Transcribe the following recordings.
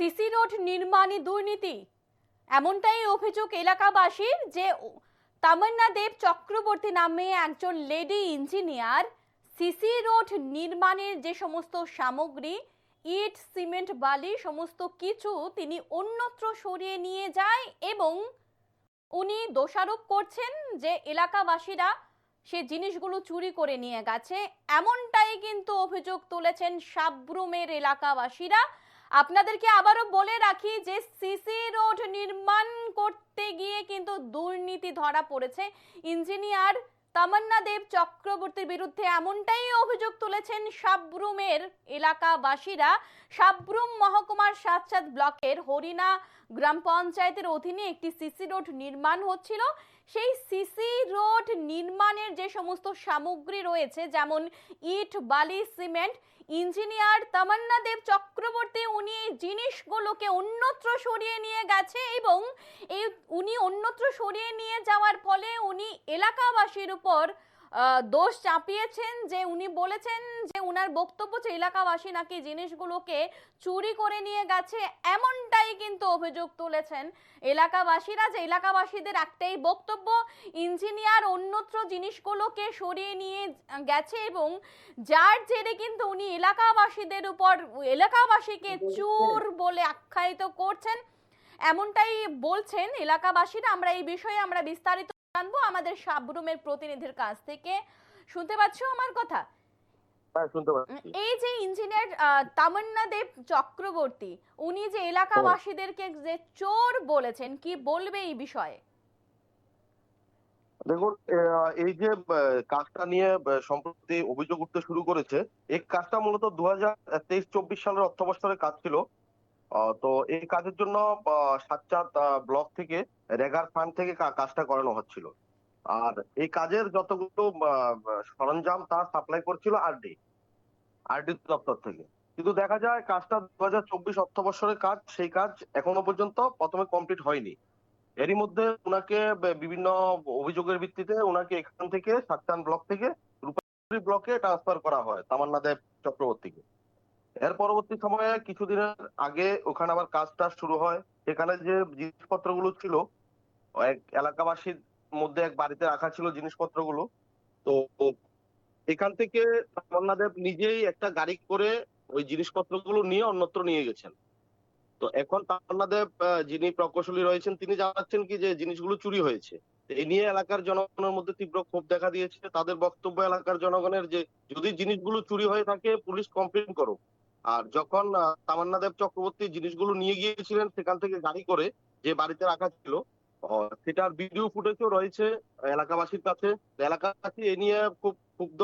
CC road নির্মাণে দুর্নীতি। এমনটাই অভিযোগ এলাকাবাসীর যে তামান্না দেব চক্রবর্তী নামে একজন লেডি ইঞ্জিনিয়ার সিসি রোড নির্মাণের যে সমস্ত সামগ্রী, ইট, সিমেন্ট, বালি, সমস্ত কিছু তিনি অন্যত্র সরিয়ে নিয়ে যায় এবং উনি দোষারোপ করছেন যে এলাকাবাসীরা সে জিনিসগুলো চুরি করে নিয়ে গেছে। এমনটাই কিন্তু অভিযোগ তুলেছেন সাবরুমের এলাকাবাসীরা। আপনাদেরকে আবারও বলে রাখি যে সিসি রোড নির্মাণ করতে গিয়ে কিন্তু দুর্নীতি ধরা পড়েছে। ইঞ্জিনিয়ার তামান্না দেব চক্রবর্তীর বিরুদ্ধে এমনটাই অভিযোগ তুলেছেন সাবরুমের এলাকাবাসীরা। সাবরুম মহকুমার সাতসাত ব্লকের হরিণা গ্রাম পঞ্চায়েতের অধীনে একটি সিসি রোড নির্মাণ হচ্ছিল। সেই সিসি রোড নির্মাণের যে সমস্ত সামগ্রী রয়েছে, যেমন ইট, বালি, সিমেন্ট ইঞ্জিনিয়ার তামান্না দেব চক্রবর্তী, উনি এই জিনিসগুলোকে অন্যত্র সরিয়ে নিয়ে গেছে এবং এই, উনি অন্যত্র সরিয়ে নিয়ে যাওয়ার ফলে উনি এলাকাবাসীর উপর দোষ চাপিয়েছেন যে উনি বলেছেন যে উনার বক্তব্য যে এলাকাবাসী নাকি জিনিসগুলোকে চুরি করে নিয়ে গেছে এমনটাই কিন্তু অভিযোগ তুলেছেন এলাকাবাসীরা যে এলাকাবাসীদের একটাই বক্তব্য ইঞ্জিনিয়ার অন্যত্র জিনিসগুলোকে সরিয়ে নিয়ে গেছে এবং যার জেরে কিন্তু উনি এলাকাবাসীদের উপর এলাকাবাসীকে চোর বলে আখ্যায়িত করছেন এমনটাই বলছেন এলাকাবাসীরা। আমরা এই বিষয়ে আমরা বিস্তারিত জানব আমাদের সাবরুমের প্রতিনিধির কাছ থেকে। শুনতে পাচ্ছ আমার কথা? হ্যাঁ এই যে ইঞ্জিনিয়ার তামান্না দেব চক্রবর্তী উনি যে এলাকাবাসীদেরকে যে চোর বলেছেন কি বলবে এই বিষয়ে? দেখুন এই যে কাজটা নিয়ে সম্প্রতি অভিযোগ উঠতে শুরু করেছে এই কাজটা মূলত দু হাজার তেইশ চব্বিশ সালের অর্থ কাজ ছিল। তো এই কাজের জন্য সাতচাঁদ ব্লক থেকে রেগার ফান্ড থেকে কাজটা করানো হচ্ছিল। আর এই কাজের যতগুলো সরঞ্জাম তা সাপ্লাই করছিল আরডি আরডি দপ্তর থেকে। কিন্তু দেখা যায়, কাজটা দু হাজার চব্বিশ অর্থ বছরের কাজ, সেই কাজ এখনও পর্যন্ত প্রথমে কমপ্লিট হয়নি। এরই মধ্যে ওনাকে বিভিন্ন অভিযোগের ভিত্তিতে ওনাকে এখান থেকে সাতটান ব্লক থেকে রূপালী ব্লকে ট্রান্সফার করা হয়, তামান্না দেব চক্রবর্তীকে। এর পরবর্তী সময়ে কিছুদিনের আগে ওখানে আবার কাজ টাজ শুরু হয়। সেখানে যে জিনিসপত্রগুলো ছিল, এক এলাকাবাসীর মধ্যে এক বাড়িতে রাখা ছিল জিনিসপত্রগুলো, তো এখান থেকে তামান্নাদেব নিজেই একটা গাড়ি করে ওই জিনিসপত্রগুলো নিয়ে অন্যত্র নিয়ে গেছেন। তো এখন তামান্না দেব যিনি প্রকৌশলী রয়েছেন, তিনি জানাচ্ছেন কি যে জিনিসগুলো চুরি হয়েছে। এই নিয়ে এলাকার জনগণের মধ্যে তীব্র ক্ষোভ দেখা দিয়েছে। তাদের বক্তব্য এলাকার জনগণের যে যদি জিনিসগুলো চুরি হয়ে থাকে, পুলিশ কমপ্লেন করো আর যখন তামান্না দেব চক্রবর্তী জিনিসগুলো নিয়ে গিয়েছিলেন সেখান থেকে গাড়ি করে যে বাড়িতে রাখা ছিল সেটার ভিডিও ফুটেজও রয়েছে এলাকাবাসীর কাছে। এলাকাবাসী এ নিয়ে খুব ক্ষুব্ধ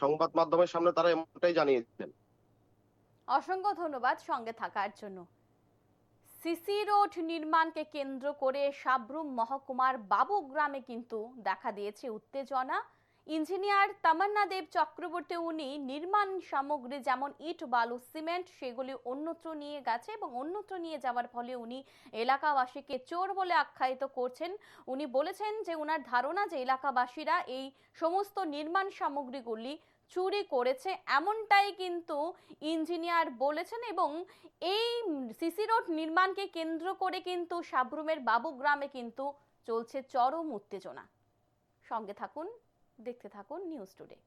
সংবাদ মাধ্যমের সামনে তারা এমনটাই জানিয়েছেন। অসংখ্য ধন্যবাদ সঙ্গে থাকার জন্য। সিসি রোড নির্মাণকে কেন্দ্র করে সাবরুম মহকুমার বাবু গ্রামে কিন্তু দেখা দিয়েছে উত্তেজনা। ইঞ্জিনিয়ার তামান্না দেব চক্রবর্তী উনি নির্মাণ সামগ্রী যেমন ইট, বালু, সিমেন্ট সেগুলি অন্যত্র নিয়ে গেছে এবং অন্যত্র নিয়ে যাওয়ার ফলে উনি এলাকাবাসীকে চোর বলে আখ্যায়িত করছেন। উনি বলেছেন যে উনার ধারণা যে এলাকাবাসীরা এই সমস্ত নির্মাণ সামগ্রীগুলি চুরি করেছে এমনটাই কিন্তু ইঞ্জিনিয়ার বলেছেন এবং এই সিসি রোড নির্মাণকে কেন্দ্র করে কিন্তু সাবরুমের বাবুগ্রামে কিন্তু চলছে চরম উত্তেজনা। সঙ্গে থাকুন দেখতে থাকুন নিউজ টুডে